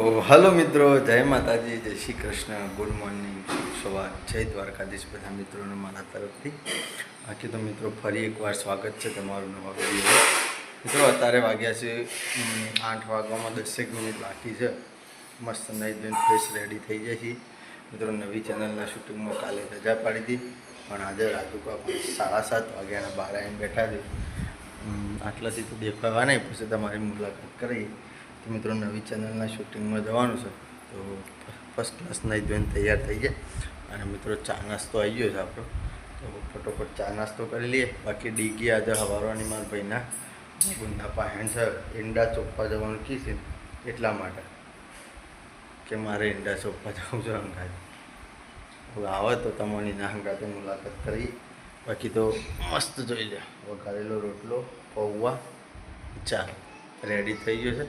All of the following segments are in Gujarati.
હલો મિત્રો, જય માતાજી, જય શ્રી કૃષ્ણ. ગુડ મોર્નિંગ સવાર. જય દ્વારકાધીશ બધા મિત્રોને મારા તરફથી. બાકી તો મિત્રો, ફરી એકવાર સ્વાગત છે તમારું નવા વીડિયો મિત્રો, અત્યારે વાગ્યા છે આઠ વાગવામાં દસેક મિનિટ બાકી છે. મસ્ત નહીં ધોઈને ફ્રેશ રેડી થઈ જાય છે મિત્રો, નવી ચેનલના શૂટિંગમાં કાલે રજા પાડી હતી, પણ આજે રાજુકા પણ સાડા સાત વાગ્યાના બાર આવીને બેઠા છે. આટલાથી તો દેખાવા નહીં પછી, તમારી મુલાકાત કરી તો મિત્રો નવી ચેનલના શૂટિંગમાં જવાનું છે. તો ફર્સ્ટ ક્લાસ નહીં ધોઈને તૈયાર થઈ જાય અને મિત્રો ચા નાસ્તો આવી ગયો છે આપણો. તો ફટોફટ ચા નાસ્તો કરી લઈએ. બાકી ડીગી આજે હવારવાની મારા ભાઈના. ગુંદા પાહેણ છે. ઈંડા ચોપ્પા જવાનું કી છે એટલા માટે કે મારે ઈંડા ચોપ્પા જવું છે અંગાજ. હવે આવે તો તમારી ના અંગાતે મુલાકાત કરી બાકી તો મસ્ત જોઈ લે. વઘારેલો રોટલો, પૌવા ચા રેડી થઈ ગયો છે?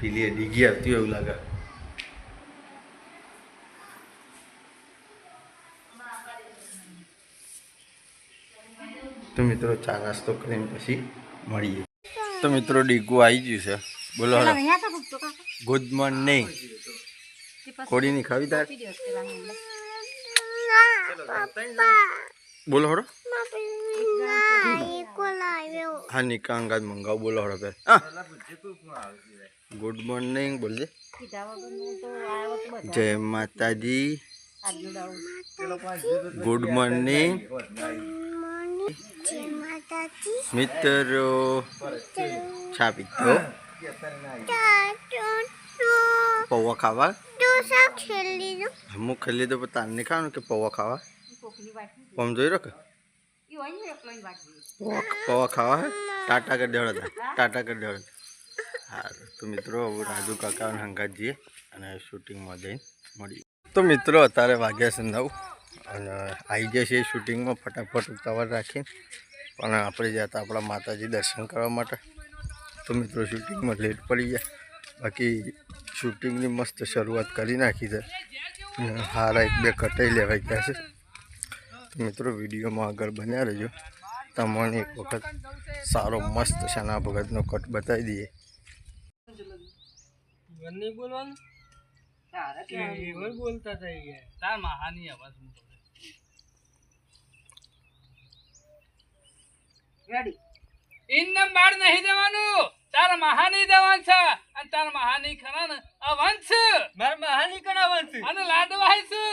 પેલી ડીગી આવતી હોય એવું લાગે. તો મિત્રો ચા નાસ્તો કરીને પછી મળીએ. તો મિત્રો ડીગું આવી ગયું છે. બોલો ગુડ મોર્નિંગ તે પછી ખાવી તાર. બોલો એક હા નિકા અંગાજ મંગાવ બોલો હળો પે હા. ગુડ મોર્નિંગ બોલજે. જય માતાજી. ગુડ મોર્નિંગ મિત્રો ચા પીધો? પૌવા ખાવા? ખાઈ લીધો પણ તાર નહીં ખાવાનું કે પૌવા ખાવા? પમ જોઈ રહ્યો પૌવા ખાવા હે? ટાટા કરી દેવડો ટાટા કરી દેવડો તો. મિત્રો રાજુ કાકા અને હંગાત અને શૂટિંગમાં જઈને મળી. તો મિત્રો અત્યારે વાગ્યા છે નવ અને આવી જશે શૂટિંગમાં ફટાફટ ઉતાવળ રાખીને. પણ આપણે જ્યાં હતા આપણા માતાજી દર્શન કરવા માટે. તો મિત્રો શૂટિંગમાં લેટ પડી જાય બાકી શૂટિંગની મસ્ત શરૂઆત કરી નાખી છે. હારા એક બે કટાઈ લેવાઈ ગયા છે. તો મિત્રો વિડીયોમાં આગળ બન્યા રહેજો. તમને એક વખત સારો મસ્ત શાના ભગતનો કટ બતાવી દઈએ. બોલવાનું? તારે ક્યાં આવી? એવો બોલતા થઈ ગયા તાર મહાની અવાજ મૂકો ઇન્નમ બાર નહીં દેવાનું તાર મહાની દેવાન છે. અને તાર મહાની ખરા ને અવંશ. માર મહાની કણ અવંશ? અને લાડવાય છે.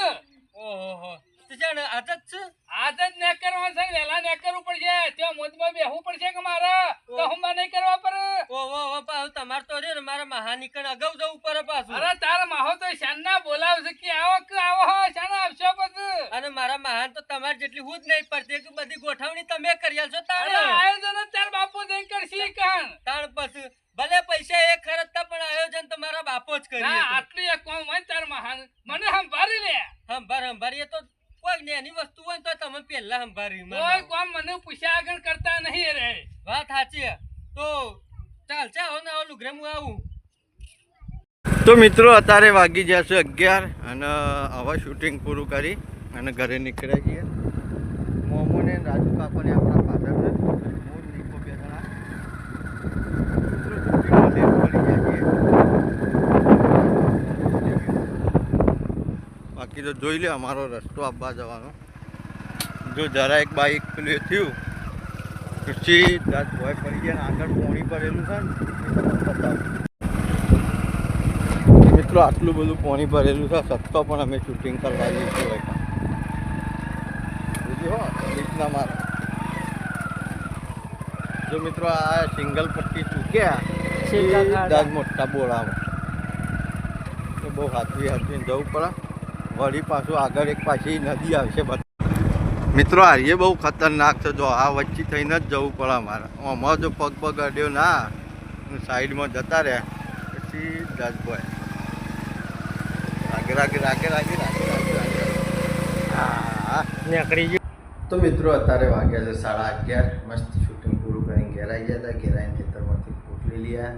ઓહો તો જાણ આદત છે? આદત ને કરવા છે વેલા ને કરવું પડશે. ત્યાં મોજમાં બેહવું પડશે કે મારે? તો હું નહીં કરવા પર ઓહો ઓહો પાછું તમારે તો રે ને મારા મહાની કણ અગાઉ જવું પડે પાછું. અરે તાર માહો તો શાનના બોલાવશે કે આવો કે આવો હો શાના આવશો પછી? અને મારા મહાન તો તમારે જેટલી હું જ નહીં પડતી કે બધી ગોઠવણી તમે કરી આલશો તારે આયોજન તાર બાપુ જઈને કરશી કાન તાણ પછી ભલે પૈસા એક ખર્ચતા પણ આયોજન તો મારા બાપો જ કરી આટલી એક કોમ હોય તાર મહાન મને સંભાળી લે. હંભાર સંભાળીએ તો કોઈ નેની વસ્તુ હોય તો તમે પહેલા સંભાળી કોઈ કોમ મને પૂછ્યા આગળ કરતા નહીં રે. વાત સાચી તો ચાલ ચાલ હવે ને લુગરે હું આવું. તો મિત્રો અત્યારે વાગી ગયા છે અગિયાર અને હવે શૂટિંગ પૂરું કરી અને ઘરે નીકળ્યા છીએ. મોમોને રાજુ કાકોને આપણા ફાધરને હું ને નીકો બે જણા મિત્રો શૂટિંગમાં late પડી ગયા તો જોઈ લે અમારો રસ્તો આપવા જવાનો. જો જરા એક બાઈક પેલું થયું તો સીધા જ ભોય પડી ગયા ને આગળ પોણી ભરેલું છે ને. મિત્રો આટલું બધું પોણી ભરેલું છે સત્તો પણ અમે શૂટિંગ કરવા જઈશું રીતના મારે. જો મિત્રો આ સિંગલ પટ્ટી ચૂક્યા. દાદ મોટા બોળામાં. તો બહુ હાથવી હાથવીને જવું પડે. વળી પાછું આગળ એક પાછી નદી આવશે મિત્રો હારીએ બહુ ખતરનાક છે. જો આ વચ્ચે થઈને જ જવું પડે અમારે. આમાં જો પગ પગ અડ્યો ના સાઈડમાં જતા રહ્યા પછી રાગે રાગે રાગે રાગે રાગે હા. નીકળી ગયું. તો મિત્રો અત્યારે વાગ્યા છે સાડા અગિયાર. મસ્ત શૂટિંગ પૂરું કરીને ઘેરાઈ ગયા હતા. ઘેરાઈને ખેતરમાંથી પોટલી લીયા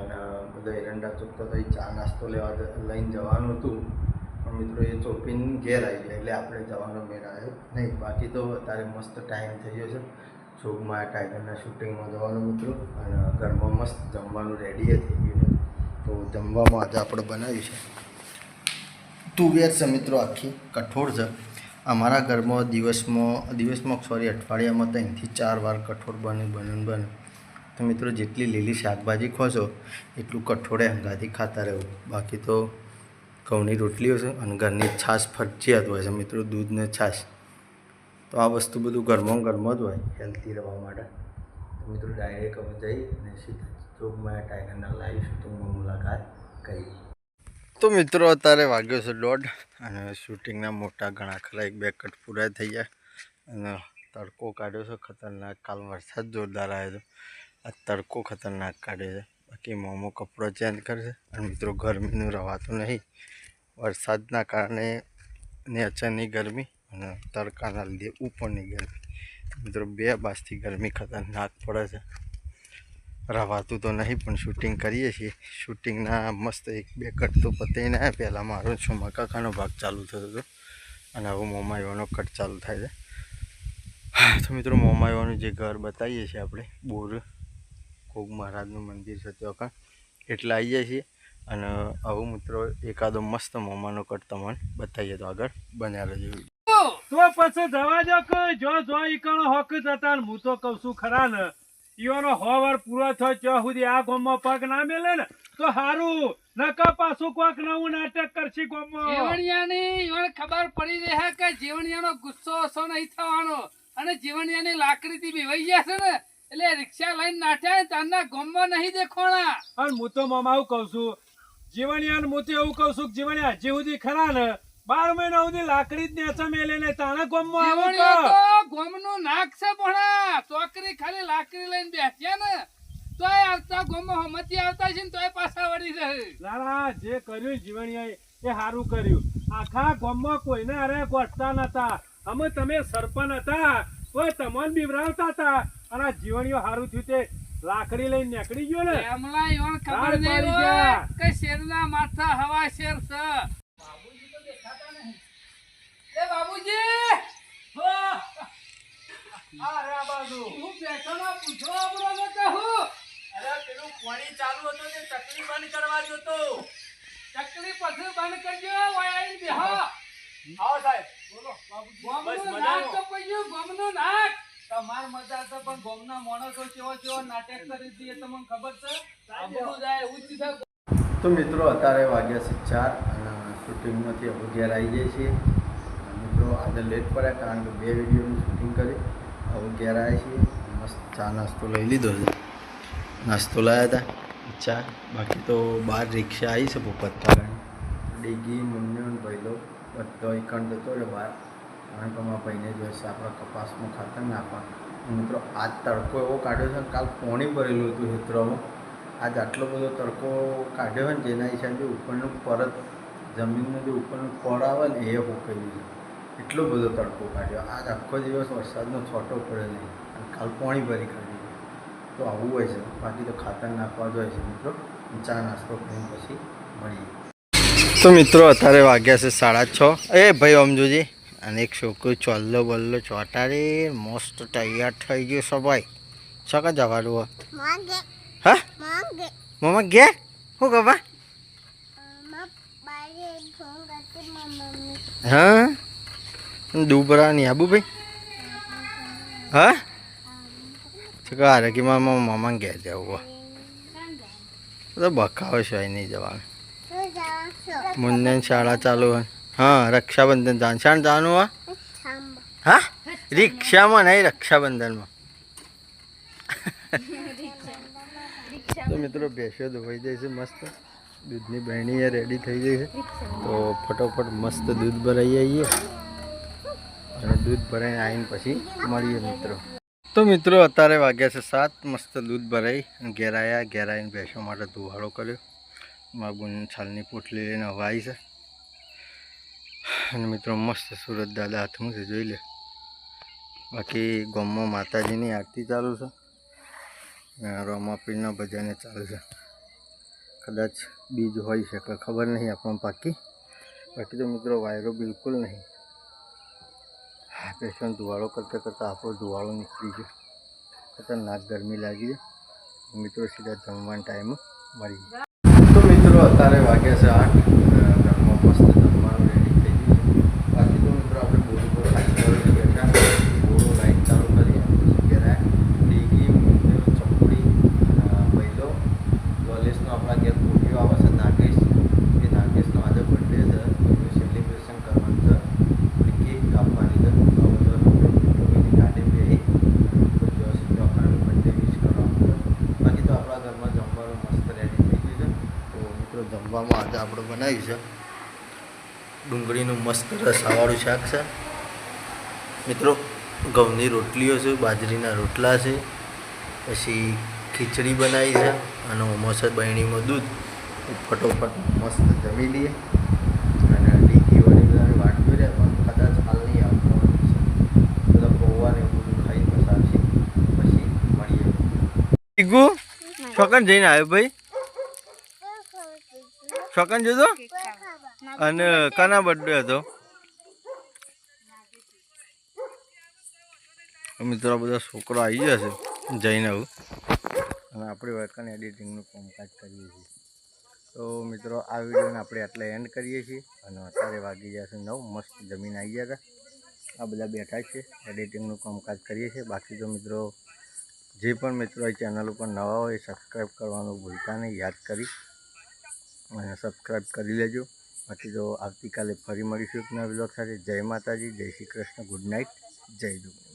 અને બધા એરંડા ચોખ્ખો થઈ ચા નાસ્તો લેવા લઈને જવાનું હતું. પણ મિત્રો, એ ચોપીને ઘેર આવી ગયા એટલે આપણે જવાનો મેળ આવ્યો નહીં. બાકી તો અત્યારે મસ્ત ટાઈમ થઈ ગયો છે. જોગમાં ટાઈગરના શૂટિંગમાં જવાનું મિત્રો, અને ઘરમાં મસ્ત જમવાનું રેડી થઈ ગયું તો જમવામાં આજે આપણે બનાવ્યું છે. તુવેર છે મિત્રો આખી, કઠોળ છે. અમારા ઘરમાં દિવસમાં દિવસમાં સોરી અઠવાડિયામાં ત્રણથી ચાર વાર કઠોળ બને બને બને. તો મિત્રો, જેટલી લીલી શાકભાજી ખોશો, એટલું કઠોળે હંગાથી ખાતા રહેવું બાકી તો ઘઉંની રોટલીઓ છે અને ઘરની છાશ ફરજિયાત હોય છે મિત્રો, દૂધને છાશ. તો આ વસ્તુ બધું ઘરમાં ઘરમાં જ હોય હેલ્ધી રહેવા માટે. મિત્રો ડાયરેક્ટ અમે જઈ અને ચોકમાં ટાઈગરના લાઈવ શૂટિંગમાં મુલાકાત કરી. તો મિત્રો, અત્યારે વાગ્યો છે દોઢ અને શૂટિંગના મોટા ઘણા ખરા એક બે કટ પૂરા થઈ ગયા અને તડકો કાઢ્યો છે, ખતરનાક કાલ વરસાદ જોરદાર આવ્યો હતો. આ તડકો ખતરનાક કાઢ્યો છે. બાકી મોમો કપડો ચેન્જ કરશે અને મિત્રો, ગરમીનું રવાતું નહીં. વરસાદના કારણે ને અચાનક ગરમી અને તડકાના લીધે ઉપરની ગરમી. મિત્રો, બે બાજથી ગરમી ખતરનાક પડે છે. રવાતું તો નહીં, પણ શૂટિંગ કરીએ છીએ. શૂટિંગના મસ્ત એક બે કટ તો પતાવીને આવ્યા. પહેલાં મારો છું કાકાનો ભાગ ચાલુ થતો હતો. અને હવે મોમાયોનો કટ ચાલુ થાય છે. તો મિત્રો મોમાયોનું જે ઘર બતાવીએ છીએ આપણે, બોર, કોગ મહારાજનું મંદિર છે ત્યાં આવી આવીએ છીએ. અને આવું મિત્રો એકાદો મસ્ત મોમાનો કટ તમને બતાવીએ તો આગળ. બન્યા રહેજો. તો પછી જવા જો કે જો જો ઈકણો હક જતા ને હું તો કઉ છું ખરા ને ઈઓનો હોવર પૂરો થયો ત્યાં સુધી આ ગોમમાં પગ ના મેલે ને તો હારું. નકા પાછું કોક નવું નાટક કરશી ગોમમાં. જીવણિયાની ઈઓને ખબર પડી રહે કે જીવણિયાનો ગુસ્સો ઓછો નહીં થવાનો. અને જીવણિયાની લાકડીથી બીવાઈ ગયા છે ને એટલે રિક્ષા લઈને નાઠ્યા ને તારના ગોમમાં નહીં દેખોણા અને હું તો મામા એવું કઉ છું જીવણિયા ને એવું કઉ છું જીવણિયા હજી સુધી ખરા ને બાર મહિના સુધી લાકડી જ નેચા મેલે ને તાણે આવું જીવણિયા તો. તો ગામનું નાક છે ભણા. ચોકરી ખાલી લાકડી લઈને બેઠ્યા ને. તોય આવતા ગામમાં હમતી આવતા છે ને તોય પાછા વળી જાય લાલા જે કર્યું જીવણિયાએ એ સારું કર્યું. આખા ગામમાં કોઈને અરે ગોઠતા નતા. અમે તમે સરપંચ હતા કોઈ તમને બીવરાવતા હતા. અને જીવણીઓ સારું થયું તે લાકડી લઈને નીકળી ગયો ને એમલા ઈવન ખબર નહીં હોય. કે શેરના માથા હવા શેર છે એ બાબુજી હો! હું બેઠોનો પૂછો આપણો ને કહું. અરે પેલું પાણી ચાલુ હતું તે ચકલી બંધ કરવા જોતો ચકલી પછી બંધ કરજો ઓય આઈને બેહો આવો સાહેબ બસ ગોમનું મજામાં. નાક કપાયું, ગોમનું નાક. તમાર મજા છે પણ ગામના માણસો કેવો કેવો નાટક કરી દઈએ તમને ખબર છે. આબરૂ જાય ઉચ્ચ તો મિત્રો અત્યારે વાગ્યા છે ચાર અને શૂટિંગમાંથી હવે ઘેર આવી જઈએ છીએ. મિત્રો આજે લેટ પડ્યા કારણ કે બે વિડીયોનું શૂટિંગ કરી. હવે ઘેર આવ્યા છીએ. મસ્ત ચા નાસ્તો લઈ લીધો છે. નાસ્તો લાવ્યા હતા ચા. બાકી તો બહાર રિક્ષા આવી છે પોપતકારણ ડીગી મુન્યો ભૈલો બધો એકંડ જતો રહ્યો બહાર. કારણ કે અમારા ભાઈને જોઈશે આપણા કપાસમાં ખાતર નાખવા મિત્રો, આજ તડકો એવો કાઢ્યો છે કાલ પોણી ભરેલું હતું હિત્રોમાં આજ આટલો બધો તડકો કાઢ્યો હોય ને, જેના હિસાબે ઉપરનું પરત, જમીનનું જે ઉપરનું ફળ આવે ને, એ હોકાયું છે. એટલો બધો તડકો કાઢ્યો. આજ આખો દિવસ વરસાદનો છોટો પડે નહીં. અને કાલ પોણી ભરી કાઢી. તો આવું હોય છે. બાકી તો ખાતર નાખવા જ હોય છે, મિત્રો. ચા નાસ્તો કરીને પછી મળીએ. તો મિત્રો, અત્યારે વાગ્યા છે સાડા છ. એ ભાઈ અમજોજી અને એક છોકરો ચલ્લો બલ્લો ચોટાડે મસ્ત તૈયાર થઈ ગયો સભાઈ શકા જવાનું હા? મમ્મા ગે શું કબા હા? દુબરા ની આબુ ભાઈ? હા? ચકા કે મારા મમ્મા ઘેર જવું તો બખાવો છે નહીં જવાનું. મુન્ને શાળા ચાલુ હોય. હા, રક્ષાબંધન જાણ શાણ જવાનું હોય હા? રિક્ષામાં નહીં, રક્ષાબંધનમાં. તો મિત્રો ભેંસો ધોવાઈ જાય છે મસ્ત. દૂધની બહેણી રેડી થઈ ગઈ છે. તો ફટોફટ મસ્ત દૂધ ભરાઈ આવીએ. અને દૂધ ભરાઈને આવીને પછી મળીએ મિત્રો. તો મિત્રો અત્યારે વાગ્યા છે સાત. મસ્ત દૂધ ભરાઈ અને ઘેરાઈને ભેંસો માટે ધુવાળો કર્યો. મારા બુન છાલની પોટલી લઈને હવે છે. અને મિત્રો, મસ્ત સુરત દાદા હાથમાં છે જોઈ લે. બાકી ગામમાં માતાજીની આરતી ચાલુ છે. રોમાપીરના ભજાને ચાલુ છે. કદાચ બીજ હોઈ શકે, ખબર નહીં આપણને પાકી. બાકી તો મિત્રો, વાયરો બિલકુલ નહીં. પેશન ધુવાળો કરતાં કરતાં આપણો ધુવાળો નીકળી ગયો. ખતરનાક ગરમી લાગી છે. મિત્રો, સીધા જમવાના ટાઈમ મળી તો મિત્રો, અત્યારે વાગ્યા છે આઠ અ, ઘરમાં મસ્ત જમવાનું રેડી થઈ ગયું છે બાકી તો મિત્રો આપણે બોર ઉપર ખાલી કરી બેઠા બોરો લાઈટ ચાલુ કરી ઘેરા ડીગી મૂંગેલો ચપડી પહેલો કોલેજનો આપણા ઘેર કોટીઓ આવે છે નાગેશ એ નાગેશનો આજે બર્થડે છે એનું સેલિબ્રેશન કરવાનું છે અને કેક કાપવાની છે તો આ બધા મિત્રો એની ગાડી બેસી તો જસ આપણને બર્થડે વિશ કરવાનું છે બાકી તો આપણા ઘરમાં જમવાનું મસ્ત રેડી થઈ ગયું છે તો મિત્રો જમવામાં આજે આપણે બનાવ્યું છે. ડુંગળીનું મસ્ત રસાવાળું શાક છે. મિત્રો ઘઉંની રોટલીઓ છે બાજરીના રોટલા છે પછી ખીચડી બનાવી છે અને ઓમસ બહેણીમાં દૂધ. ફટોફટ મસ્ત જમી લઈએ. અને ડીકી બધાને વાટ કર્યા પણ કદાચ હાલ નહીં આવતો બધા પૌવા ને એવું બધું ખાઈ પછી છે પછી મળીએ છોકન જઈને આવ્યો ભાઈ? છોકન જોતો અને કાના બર્થડે હતો? મિત્રો બધા છોકરો આવી જશે જઈને આવું. અને આપણે વર્કન એડિટિંગનું કામકાજ કરીએ છીએ. તો મિત્રો, આ વિડીયોને આપણે આટલે એન્ડ કરીએ છીએ. અને અત્યારે વાગી જશે નવ, મસ્ત જમીન આવી ગયા હતા. આ બધા બેઠા છે એડિટિંગનું કામકાજ કરીએ છીએ. બાકી તો મિત્રો, જે પણ મિત્રો આ ચેનલ ઉપર નવા હોય સબસ્ક્રાઈબ કરવાનું ભૂલતા નહીં. યાદ કરી અને સબસ્ક્રાઈબ કરી લેજો. બાકી તો આવતીકાલે ફરી મળીશું એક નવા બ્લોગ સાથે. જય માતાજી, જય શ્રી કૃષ્ણ. ગુડ નાઇટ જય દુનિયા.